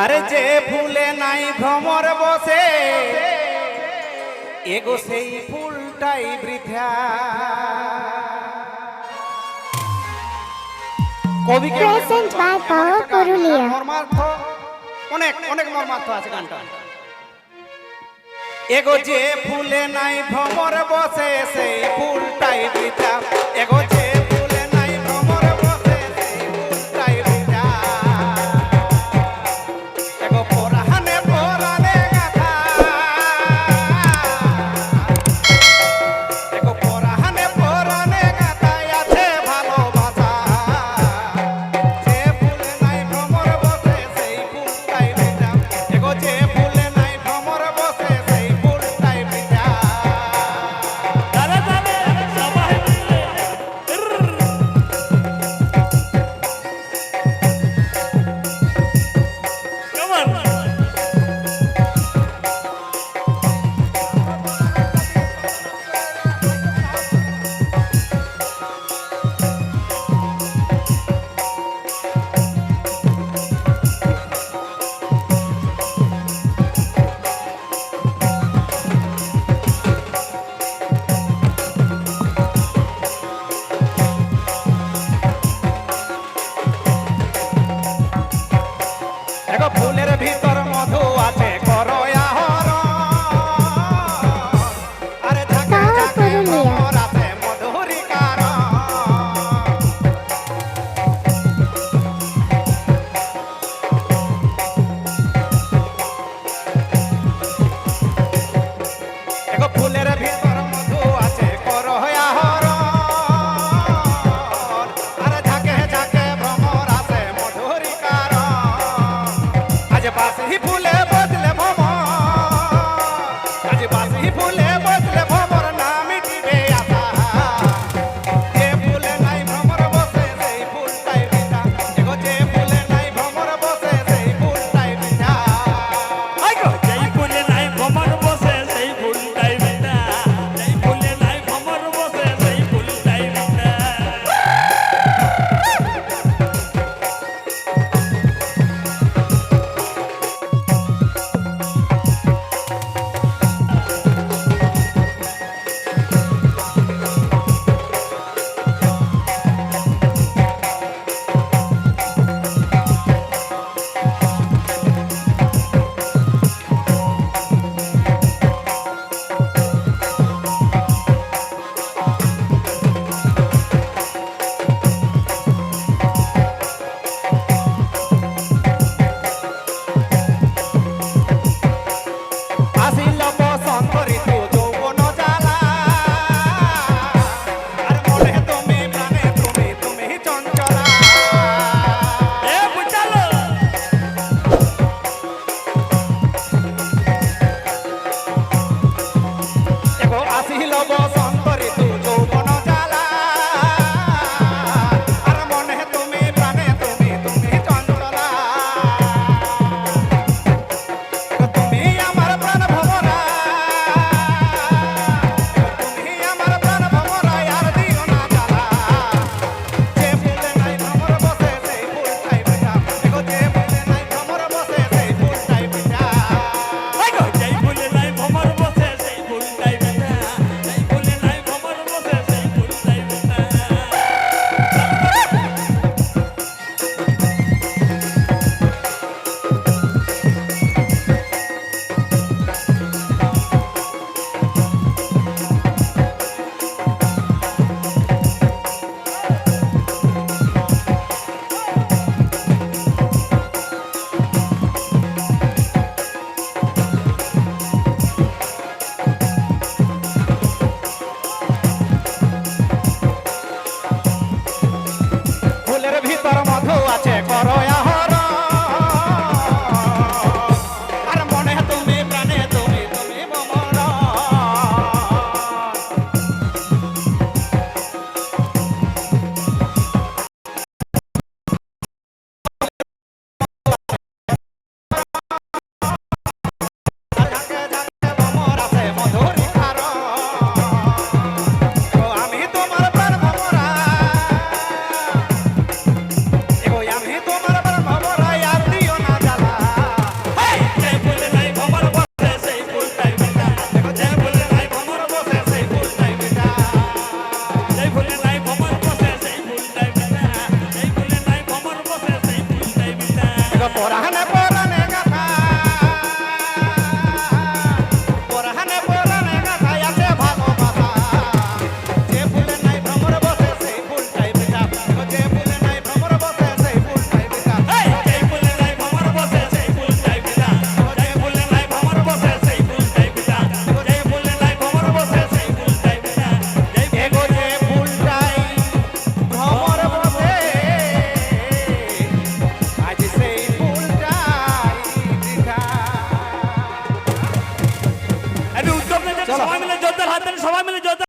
আর যে ফুলে নাই ভ্রমর বসে এগো সেই ফুলটাই বৃথা। এগো যে ফুলে নাই ভ্রমর বসে সেই ফুলটাই বৃথা। এগো Step up. He pull out.